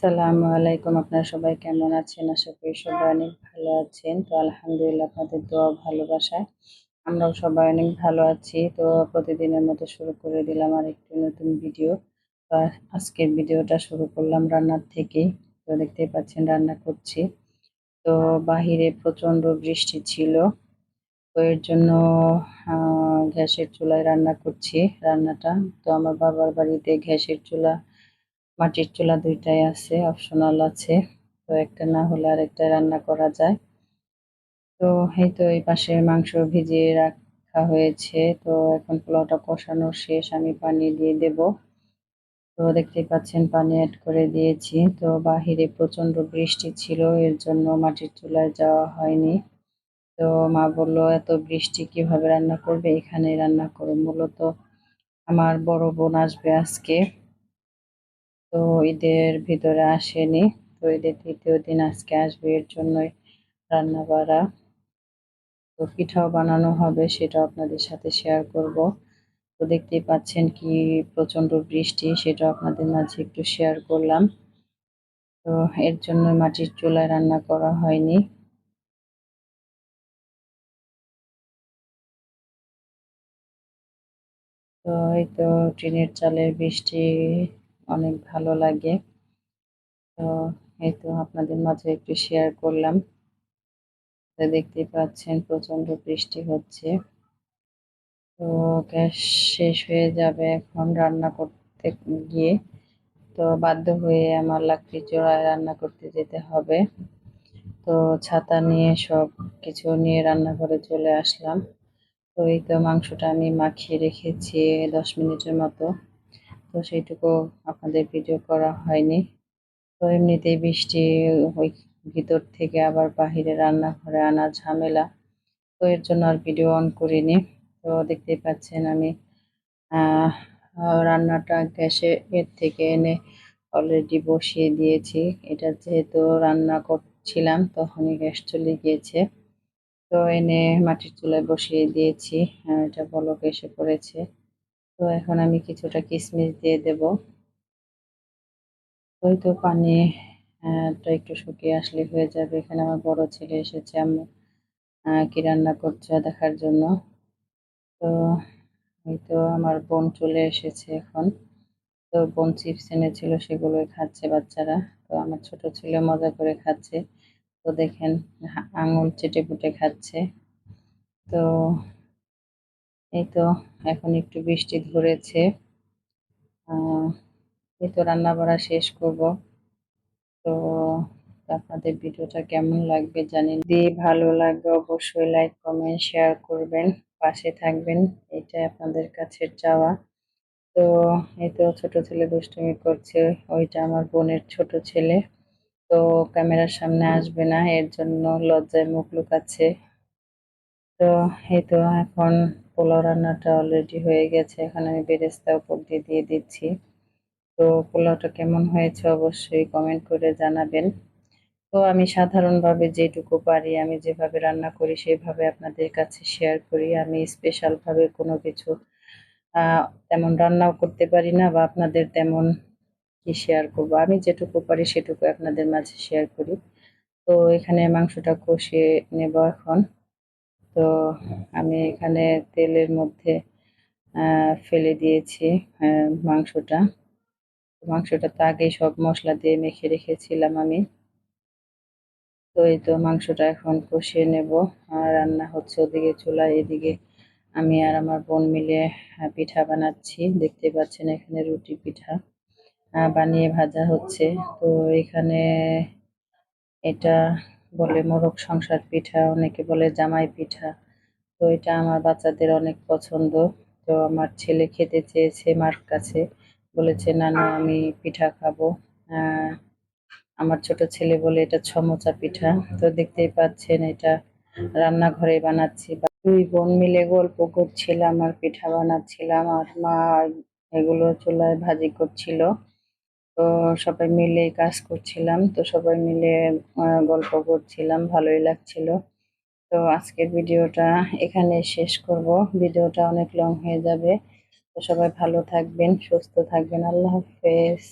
আসসালামু আলাইকুম। আপনারা সবাই কেমন আছেন? আশা করি সবাই অনেক ভালো আছেন। তো আলহামদুলিল্লাহ আপনাদের দোয়া ভালোবাসায় আমরাও সবাই অনেক ভালো আছি। তো প্রতিদিনের মতো শুরু করে দিলাম আর একটি নতুন ভিডিও। তো আজকের ভিডিওটা শুরু করলাম রান্নার থেকেই। তো দেখতেই পাচ্ছেন রান্না করছি। তো বাহিরে প্রচণ্ড বৃষ্টি ছিল। তো এর জন্য গ্যাসের চুলায় রান্না করছি রান্নাটা। তো আমার বাবার বাড়িতে গ্যাসের চুলা মাটির চুলা দুইটাই আছে অপশনাল আছে। তো একটা না হলে আর একটা রান্না করা যায়। তো এই তো এই পাশে মাংস ভিজিয়ে রাখা হয়েছে। তো এখন পোলাওটা কষানো শেষ, আমি পানি দিয়ে দেব। তো দেখতেই পাচ্ছেন পানি অ্যাড করে দিয়েছি। তো বাহিরে প্রচণ্ড বৃষ্টি ছিল, এর জন্য মাটির চুলায় যাওয়া হয়নি। তো মা বলল, এত বৃষ্টি কীভাবে রান্না করবে? এখানে রান্না করো। মূলত আমার বড় বোন আসবে আজকে। তো ঈদের ভিতরে আসেনি। তো ঈদের তৃতীয় দিন আজকে আসবে, এর জন্যই রান্না বাড়া তো পিঠাও বানানো হবে সেটা আপনাদের সাথে শেয়ার করব। তো দেখতেই পাচ্ছেন কি প্রচণ্ড বৃষ্টি, সেটা আপনাদের মাঝে একটু শেয়ার করলাম। তো এর জন্য মাটির চুলায় রান্না করা হয়নি। তো এই তো ট্রেনের চালের বৃষ্টি অনেক ভালো লাগে। তো এই তো আপনাদের মাঝে একটু শেয়ার করলাম। তো পাচ্ছেন প্রচণ্ড বৃষ্টি হচ্ছে। তো গ্যাস শেষ হয়ে যাবে এখন রান্না করতে গিয়ে। তো বাধ্য হয়ে আমার লাকড়ি চোড়ায় রান্না করতে যেতে হবে। তো ছাতা নিয়ে সব কিছু নিয়ে রান্না করে চলে আসলাম। তো এই তো মাংসটা আমি মাখিয়ে রেখেছি দশ মিনিটের মতো। তো সেইটুকু আপনাদের ভিডিও করা হয়নি। তো এমনিতেই বৃষ্টি ওই ভিতর থেকে আবার বাহিরে রান্নাঘরে আনা ঝামেলা। তো এর জন্য আর ভিডিও অন করিনি। তো দেখতেই পাচ্ছেন আমি রান্নাটা গ্যাসে এর থেকে এনে অলরেডি বসিয়ে দিয়েছি। এটা যেহেতু রান্না করছিলাম, তখনই গ্যাস চলে গিয়েছে। তো এনে মাটির চুলায় বসিয়ে দিয়েছি। এটা বলক এসে পড়েছে। তো এখন আমি কিছুটা কিশমিশ দিয়ে দেব। ওই তো পানি তো একটু শুকিয়ে আসলে হয়ে যাবে। এখানে আমার বড় ছেলে এসেছে আমি কি রান্না করছে দেখার জন্য। তো এই তো আমার বোন চলে এসেছে এখন। তো বোন চিপস এনেছিল, সেগুলোই খাচ্ছে বাচ্চারা। তো আমার ছোট ছেলে মজা করে খাচ্ছে। তো দেখেন, আঙুল চেটে পুটে খাচ্ছে। তো এই তো এখন একটু বৃষ্টি ধরেছে। এই তো রান্না বাড়া শেষ করব। তো আপনাদের ভিডিওটা কেমন লাগবে জানি যদি ভালো লাগবে অবশ্যই লাইক কমেন্ট শেয়ার করবেন। পাশে থাকবেন। এটা আপনাদের কাছে চাওয়া। তো এই তো ছোট ছেলে দুষ্টুমি করছে। ওইটা আমার বোনের ছোট ছেলে। তো ক্যামেরার সামনে আসবে না। এর জন্য লজ্জায় মুখ লুকাচ্ছে। তো এই তো এখন পোলাও রান্নাটা অলরেডি হয়ে গেছে। এখন আমি বেরেস্তা উপর দিয়ে দিয়ে দিচ্ছি। তো পোলাওটা কেমন হয়েছে অবশ্যই কমেন্ট করে জানাবেন। তো আমি সাধারণভাবে যেটুকু পারি, আমি যেভাবে রান্না করি সেভাবে আপনাদের কাছে শেয়ার করি। আমি স্পেশালভাবে কোনো কিছু তেমন রান্নাও করতে পারি না বা আপনাদের তেমন কি শেয়ার করব। আমি যেটুকু পারি সেটুকু আপনাদের মাঝে শেয়ার করি। তো এখানে মাংসটা কষিয়ে নেব এখন। তো আমি এখানে তেলের মধ্যে ফেলে দিয়েছি মাংসটা। মাংসটা তো আগেই সব মশলা দিয়ে মেখে রেখেছিলাম আমি। তো এই তো মাংসটা এখন কষিয়ে নেব। আর রান্না হচ্ছে ওদিকে চুলা, এদিকে আমি আর আমার বোন মিলে পিঠা বানাচ্ছি। দেখতে পাচ্ছেন এখানে রুটি পিঠা বানিয়ে ভাজা হচ্ছে। তো এখানে এটা বলে মোরগ সংসার পিঠা, অনেকে বলে জামাই পিঠা। তো এটা আমার বাচ্চাদের অনেক পছন্দ। তো আমার ছেলে খেতে চেয়েছে মার কাছে। বলেছে না না আমি পিঠা খাব। আমার ছোট ছেলে বলে, এটা ছমচা পিঠা। তো দেখতেই পাচ্ছেন, এটা রান্নাঘরে বানাচ্ছি। দুই বোন মিলে গল্প করছিলাম আর পিঠা বানাচ্ছিলাম আর মা এগুলো চুলায় ভাজি করছিল। তো সবাই মিলে কাজ করছিলাম, তো সবাই মিলে গল্প করছিলাম, ভালোই লাগছিল। তো আজকের ভিডিওটা এখানে শেষ করব। ভিডিওটা অনেক লং হয়ে যাবে। তো সবাই ভালো থাকবেন, সুস্থ থাকবেন। আল্লাহ হাফেজ।